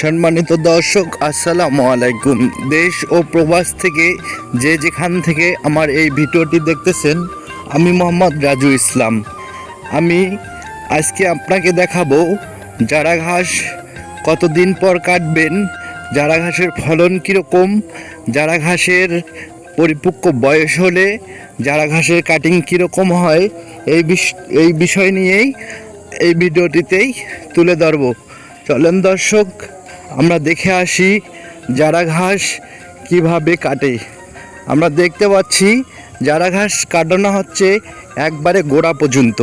সম্মানিত দর্শক, আসসালামু আলাইকুম। দেশ ও প্রবাস থেকে যে যেখান থেকে আমার এই ভিডিওটি দেখতেছেন, আমি মোহাম্মদ রাজু ইসলাম। আমি আজকে আপনাকে দেখাবো যারা ঘাস কতদিন পর কাটবেন, যারা ঘাসের ফলন কীরকম, যারা ঘাসের পরিপক্ক বয়স হলে, যারা ঘাসের কাটিং কীরকম হয়, এই এই বিষয় নিয়েই এই ভিডিওটিতেই তুলে ধরব। চলেন দর্শক আমরা দেখে আসি জারা ঘাস কীভাবে কাটে। আমরা দেখতে পাচ্ছি জারা ঘাস কাটানো হচ্ছে একবারে গোড়া পর্যন্ত।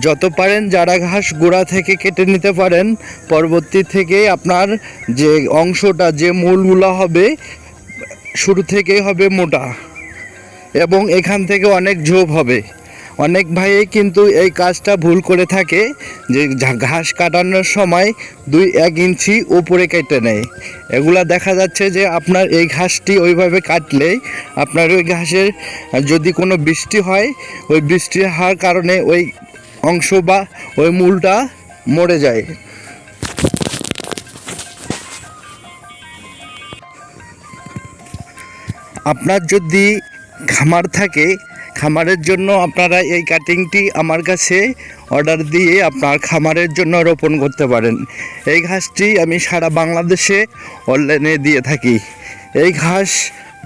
যত পারেন জারা ঘাস গোড়া থেকে কেটে নিতে পারেন। পরবর্তী থেকে আপনার যে অংশটা, যে মূলগুলো হবে, শুরু থেকেই হবে মোটা। এবং এখান থেকে অনেক ঝোপ হবে। অনেক ভাইই কিন্তু এই কাজটা ভুল করে থাকে যে ঘাস কাটানোর সময় দুই এক ইঞ্চি উপরে কেটে নেয়। এগুলা দেখা যাচ্ছে যে আপনার এই ঘাসটি ওইভাবে কাটলে আপনার ওই ঘাসের, যদি কোনো বৃষ্টি হয়, ওই বৃষ্টি হওয়ার কারণে ওই অংশ বা ওই মূলটা মরে যায়। আপনার যদি খামার থাকে খামারের জন্য আপনারা এই কাটিংটি আমার কাছে অর্ডার দিয়ে আপনার খামারের জন্য রোপণ করতে পারেন। এই ঘাসটি আমি সারা বাংলাদেশে অনলাইনে দিয়ে থাকি। এই ঘাস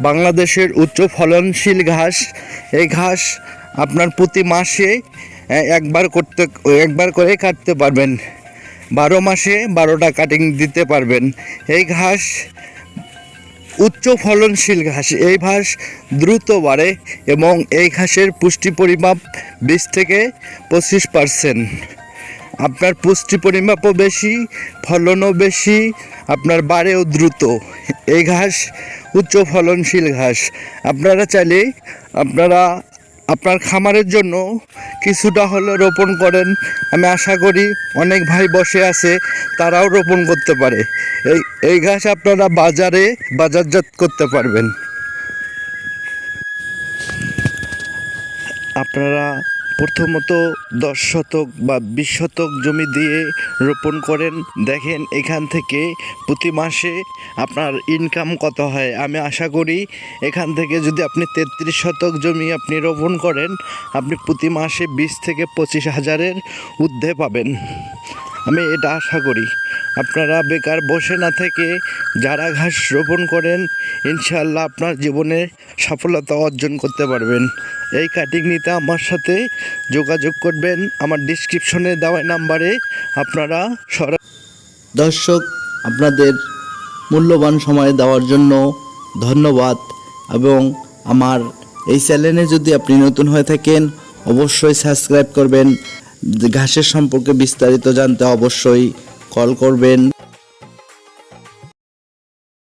বাংলাদেশের উচ্চ ফলনশীল ঘাস। এই ঘাস আপনার প্রতি মাসে একবার করতে, একবার করে কাটতে পারবেন। বারো মাসে বারোটা কাটিং দিতে পারবেন। এই ঘাস উচ্চ ফলনশীল ঘাস। এই ঘাস দ্রুত বাড়ে এবং এই ঘাসের পুষ্টি পরিমাপ বিশ থেকে পঁচিশ পারসেন্ট আপনার পুষ্টি পরিমাপও বেশি, ফলনও বেশি, আপনার বাড়েও দ্রুত। এই ঘাস উচ্চ ফলনশীল ঘাস। আপনারা চাইলে আপনারা আপনার খামারের জন্য কিছুটা হলে রোপণ করেন। আমি আশা করি অনেক ভাই বসে আছে, তারাও রোপণ করতে পারে। এই এই ঘাস আপনারা বাজারে বাজারজাত করতে পারবেন। আপনারা প্রথমত দশ শতক বা বিশ শতক জমি দিয়ে রোপণ করেন। দেখেন এখান থেকে প্রতি মাসে আপনার ইনকাম কত হয়। আমি আশা করি এখান থেকে যদি আপনি তেত্রিশ শতক জমি আপনি রোপণ করেন, আপনি প্রতি মাসে বিশ থেকে পঁচিশ হাজারের ঊর্ধ্বে পাবেন। আমি এটা আশা করি। আপনারা বেকার বসে না থেকে যারা ঘাস রোপণ করেন, ইনশাআল্লাহ আপনার জীবনে সফলতা অর্জন করতে পারবেন। এই কাটিং নিতে আমার সাথে যোগাযোগ করবেন। আমার ডিসক্রিপশনে দেওয়া নাম্বারে আপনারা সরা দর্শক, আপনাদের মূল্যবান সময় দেওয়ার জন্য ধন্যবাদ এবং আমার এই চ্যানেলে যদি আপনি নতুন হয়ে থাকেন, অবশ্যই সাবস্ক্রাইব করবেন। ঘাসের সম্পর্কে বিস্তারিত জানতে অবশ্যই কল করবেন।